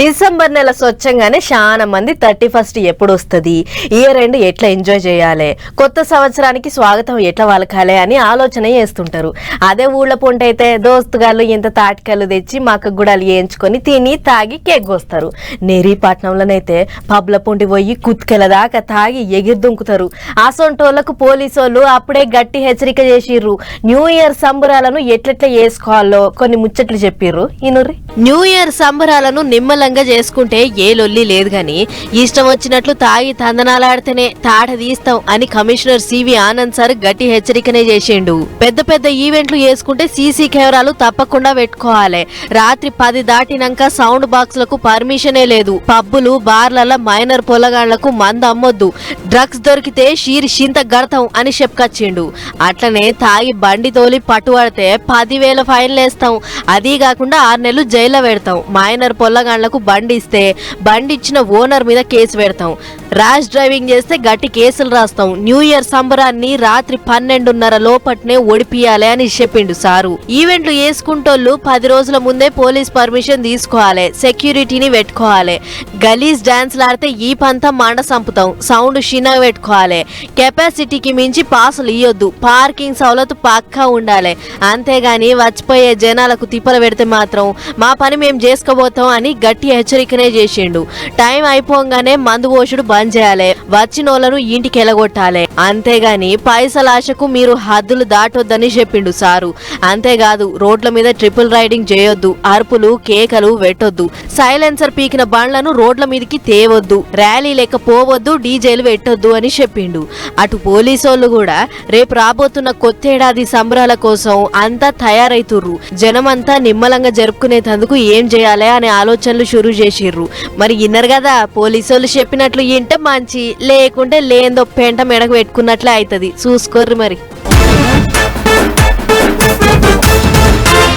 December నెల స్వచ్ఛంగానే చాలా మంది థర్టీ ఫస్ట్ ఎప్పుడు వస్తుంది ఇయర్ ఎండ్ ఎట్లా ఎంజాయ్ చేయాలి? కొత్త సంవత్సరానికి స్వాగతం ఎట్లా వలకాలి అని ఆలోచన చేస్తుంటారు. అదే ఊళ్ళో పొంట అయితే దోస్తుగాళ్ళు ఇంత తాటికలు తెచ్చి మాకు గుడాలు వేయించుకొని తిని తాగి కేక్ కోస్తారు. నెరీపట్నంలోనైతే పబ్ల పొంటి పోయి కుత్కెల దాకా తాగి ఎగిరి దుంకుతారు. అసొంటోళ్ళకు పోలీసు వాళ్ళు అప్పుడే గట్టి హెచ్చరిక చేసిర్రు. న్యూ ఇయర్ సంబరాలను ఎట్లెట్లా చేసుకోవాలో కొన్ని ముచ్చట్లు చెప్పిర్రు. ఇనురి న్యూ ఇయర్ సంబరాలను నిమ్మ నిమ్మలంగా చేసుకుంటే ఏ లొల్లి లేదు గాని ఇష్టం వచ్చినట్లు తాగి తందనాలాడితేనే తాట తీస్తాం అని కమిషనర్ సివి ఆనంద్ సార్ గట్టి హెచ్చరికనే చేసిండు. పెద్ద పెద్ద ఈవెంట్లు చేసుకుంటే సీసీ కెమెరాలు తప్పకుండా పెట్టుకోవాలి. రాత్రి పది దాటినాక సౌండ్ బాక్స్లకు పర్మిషనే లేదు. పబ్బులు బార్ల మైనర్ పొలగాళ్ళకు మంద అమ్మొద్దు. డ్రగ్స్ దొరికితే షీర్ షింత గడతాం అని చెప్పుకొచ్చిండు. అట్లనే తాగి బండి తోలి పట్టుబడితే పదివేల ఫైన్లు వేస్తాం అదీ కాకుండా ఆరు నెలలు జైల్లో పెడతాం. మైనర్ వాళ్ళకు బండి ఇస్తే బండి ఇచ్చిన ఓనర్ మీద కేసు పెడతాం. ర్యాష్ డ్రైవింగ్ చేస్తే గట్టి కేసులు రాస్తాం. న్యూ ఇయర్ సంబరాన్ని రాత్రి పన్నెండున్నర లోపట్నే ఒడిపియాలి అని చెప్పిండు సారు. ఈవెంట్లు వేసుకుంటోళ్ళు పది రోజుల ముందే పోలీస్ పర్మిషన్ తీసుకోవాలి సెక్యూరిటీని పెట్టుకోవాలి. గలీజ్ డాన్స్లు ఆడితే ఈ పంతా మండ సంపుతాం సౌండ్ షినా పెట్టుకోవాలి. కెపాసిటీకి మించి పాసులు ఇయ్యొద్దు పార్కింగ్ సౌలత్ పక్కా ఉండాలి. అంతేగాని వచ్చిపోయే జనాలకు తిప్పలు పెడితే మాత్రం మా పని మేము చేసుకోబోతాం అని గట్టి హెచ్చరికనే చేసిండు. టైం అయిపోగానే మందు పోషుడు బంద్ చేయాలి. వచ్చినోళ్ళను ఇంటికి ఎలగొట్టాలి. అంతేగాని పైసల ఆశకు మీరు హద్దులు దాటొద్దని చెప్పిండు సారు. అంతేకాదు రోడ్ల మీద ట్రిపుల్ రైడింగ్ చేయొద్దు అరుపులు కేకలు పెట్టొద్దు. సైలెన్సర్ పీకిన బండ్లను రోడ్ల మీదకి తేవద్దు ర్యాలీ లేక పోవద్దు డీజేలు పెట్టొద్దు అని చెప్పిండు. అటు పోలీసోళ్ళు కూడా రేపు రాబోతున్న కొత్తేడాది సంబరాల కోసం అంతా తయారైతుర్రు. జనమంతా నిమ్మలంగా జరుపుకునేందుకు ఏం చేయాలి అనే ఆలోచనలు షురూ చేసిర్రు. మరి ఇన్నరు కదా పోలీసోళ్ళు చెప్పినట్లు ఇంటే మంచి లేకుంటే లేందో పెంట మెడకు పెట్టుకున్నట్లే అవుతుంది చూసుకోర్రు మరి.